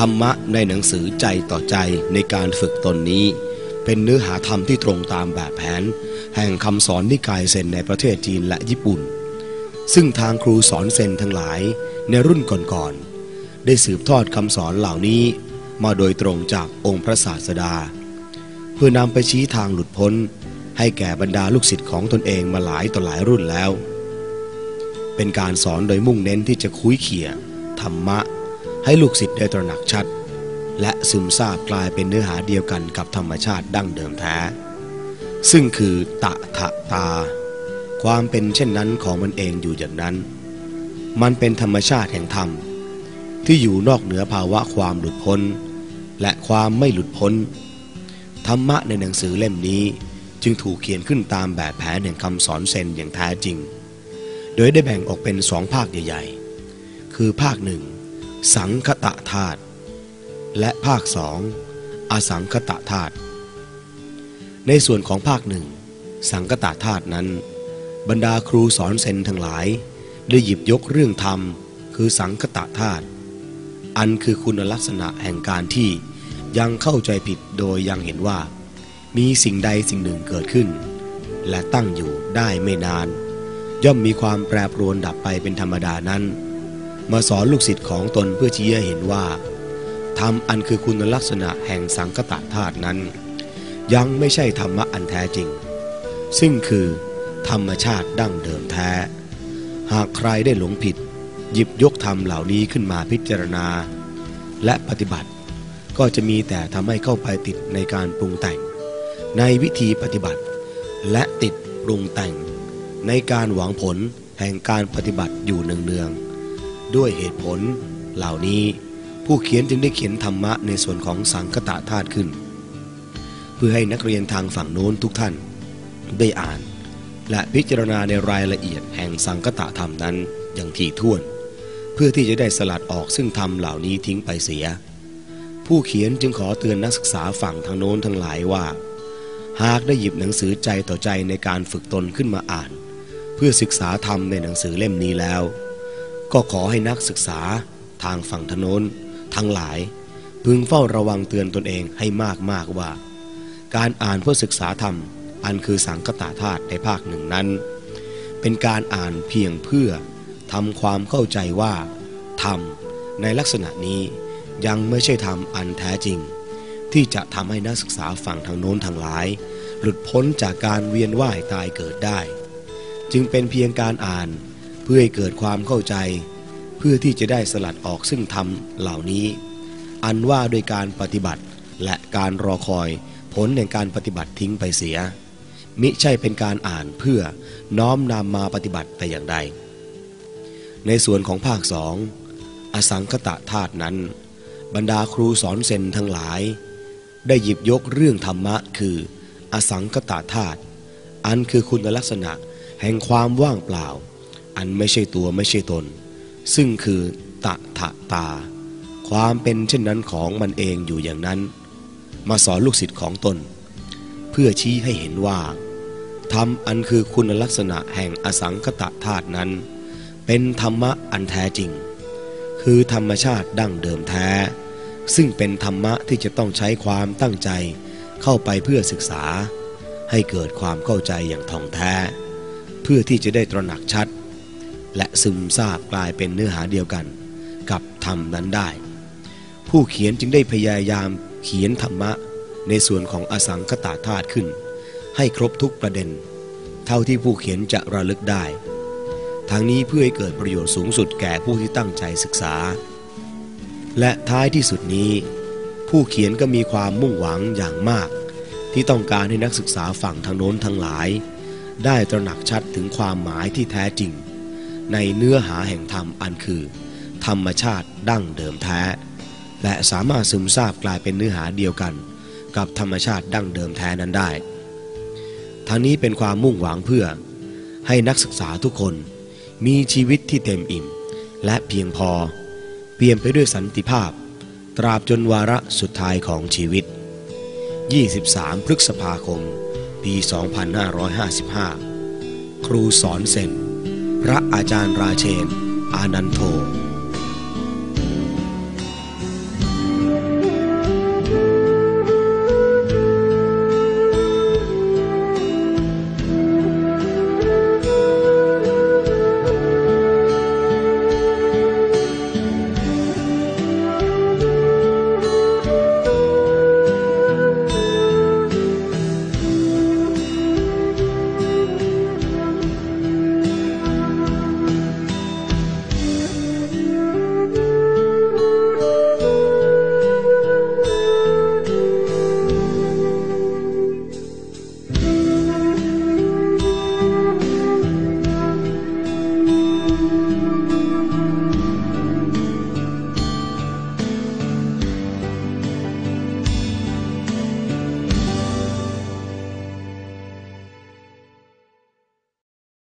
ธรรมะในหนังสือใจต่อใจในการฝึกตนนี้ เป็นเนื้อหาธรรมที่ตรงตามแบบแผน แห่งคำสอนนิกายเซนในประเทศจีนและญี่ปุ่น ซึ่งทางครูสอนเซนทั้งหลายในรุ่นก่อนๆได้สืบทอดคำสอนเหล่านี้ มาโดยตรงจากองค์พระศาสดา เพื่อนำไปชี้ทางหลุดพ้น ให้แก่บรรดาลูกศิษย์ของตนเองมาหลายต่อหลายรุ่นแล้ว เป็นการสอนโดยมุ่งเน้นที่จะคุ้ยเขี่ยธรรมะ ให้ลูกศิษย์ได้ตระหนักชัด และซึมซาบกลายเป็นเนื้อหาเดียวกันกับธรรมชาติดั้งเดิมแท้ ซึ่งคือตะทะตา ความเป็นเช่นนั้นของมันเองอยู่อย่างนั้น มันเป็นธรรมชาติแห่งธรรม ที่อยู่นอกเหนือภาวะความหลุดพ้น และความไม่หลุดพ้น ธรรมะในหนังสือเล่มนี้จึงถูกเขียนขึ้นตามแบบแผนแห่งคำสอนเซนอย่างแท้จริง โดยได้แบ่งออกเป็นสองภาคใหญ่ ๆ คือภาคหนึ่ง สังคตะธาตุและภาคสองอสังคตะธาตุในส่วนของภาคหนึ่งสังคตะธาตุนั้น บรรดาครูสอนเซนทั้งหลาย ได้หยิบยกเรื่องธรรม คือสังคตะธาตุอันคือคุณลักษณะแห่งการที่ยังเข้าใจผิดโดยยังเห็นว่า มีสิ่งใดสิ่งหนึ่งเกิดขึ้น และตั้งอยู่ได้ไม่นาน ย่อมมีความแปรปรวนดับไปเป็นธรรมดานั้น มาสอนลูกศิษย์ของตนเพื่อชี้ให้เห็นว่าธรรมอันคือคุณลักษณะแห่งสังคตะธาตุนั้น ยังไม่ใช่ธรรมะอันแท้จริง ซึ่งคือธรรมชาติดั้งเดิมแท้ หากใครได้หลงผิด หยิบยกธรรมเหล่านี้ขึ้นมาพิจารณา และปฏิบัติก็จะมีแต่ทำให้เข้าไปติดในการปรุงแต่ง ในวิธีปฏิบัติ และติดปรุงแต่ง ในการหวังผลแห่งการปฏิบัติอยู่เนืองๆ ด้วยเหตุผล เหล่านี้ผู้เขียนจึงได้เขียนธรรมะในส่วนของสังคตะธาตุขึ้น เพื่อให้นักเรียนทางฝั่งโน้นทุกท่าน ได้อ่าน และพิจารณาในรายละเอียดแห่งสังคตะธรรมนั้นอย่างถี่ถ้วน เพื่อที่จะได้สลัดออกซึ่งธรรมเหล่านี้ทิ้งไปเสีย ผู้เขียนจึงขอเตือนนักศึกษาฝั่งทางโน้นทั้งหลายว่า หากได้หยิบหนังสือใจต่อใจในการฝึกตนขึ้นมาอ่าน เพื่อศึกษาธรรมในหนังสือเล่มนี้แล้ว ก็ขอให้นักศึกษาทางฝั่งทางโน้นทั้งหลาย พึงเฝ้าระวังเตือนตนเองให้มากมากว่า การอ่านเพื่อศึกษาธรรม อันคือสังคตาธาตุในภาคหนึ่งนั้น เป็นการอ่านเพียงเพื่อทำความเข้าใจว่าธรรมในลักษณะนี้ยังไม่ใช่ธรรมอันแท้จริง ที่จะทำให้นักศึกษาฝั่งทางโน้นทางหลาย หลุดพ้นจากการเวียนว่ายตายเกิดได้ จึงเป็นเพียงการอ่าน พื่อให้เกิดความเข้าใจ เพื่อที่จะได้สลัดออกซึ่งธรรมเหล่านี้ อันว่าโดยการปฏิบัติและการรอคอยผลในการปฏิบัติทิ้งไปเสีย มิใช่เป็นการอ่านเพื่อน้อมนำมาปฏิบัติแต่อย่างใด ในส่วนของภาคสองอสังคตะธาตุนั้น บรรดาครูสอนเซนทั้งหลาย ได้หยิบยกเรื่องธรรมะคือ อสังคตะธาตุอันคือคุณลักษณะแห่งความว่างเปล่า อันไม่ใช่ตัวไม่ใช่ตน ซึ่งคือตะทะตา ความเป็นเช่นนั้นของมันเองอยู่อย่างนั้น มาสอนลูกศิษย์ของตน เพื่อชี้ให้เห็นว่าธรรมอันคือคุณลักษณะแห่งอสังคตะธาตุนั้น เป็นธรรมะอันแท้จริง คือธรรมชาติดั้งเดิมแท้ ซึ่งเป็นธรรมะที่จะต้องใช้ความตั้งใจเข้าไปเพื่อศึกษา ให้เกิดความเข้าใจอย่างท่องแท้ เพื่อที่จะได้ตระหนักชัด และซึมซาบกลายเป็นเนื้อหาเดียวกัน กับธรรมนั้นได้ ผู้เขียนจึงได้พยายามเขียนธรรมะในส่วนของอสังคตาธาตุขึ้น ให้ครบทุกประเด็น เท่าที่ผู้เขียนจะระลึกได้ทางนี้เพื่อให้เกิดประโยชน์สูงสุดแก่ผู้ที่ตั้งใจศึกษา และท้ายที่สุดนี้ ผู้เขียนก็มีความมุ่งหวังอย่างมาก ที่ต้องการให้นักศึกษาฝั่งทางโน้นทั้งหลาย ได้ตระหนักชัดถึงความหมายที่แท้จริง ในเนื้อหาแห่งธรรมอันคือ ธรรมชาติดั้งเดิมแท้ และสามารถซึมซาบกลายเป็นเนื้อหาเดียวกัน กับธรรมชาติดั้งเดิมแท้นั้นได้ ทั้งนี้เป็นความมุ่งหวังเพื่อ ให้นักศึกษาทุกคนมีชีวิตที่เต็มอิ่ม และเพียงพอ เปลี่ยมไปด้วยสันติภาพ ตราบจนวาระสุดท้ายของชีวิต 23 พฤษภาคม ปี 2555 ครูสอนเซน พระอาจารย์ราเชน อานันโท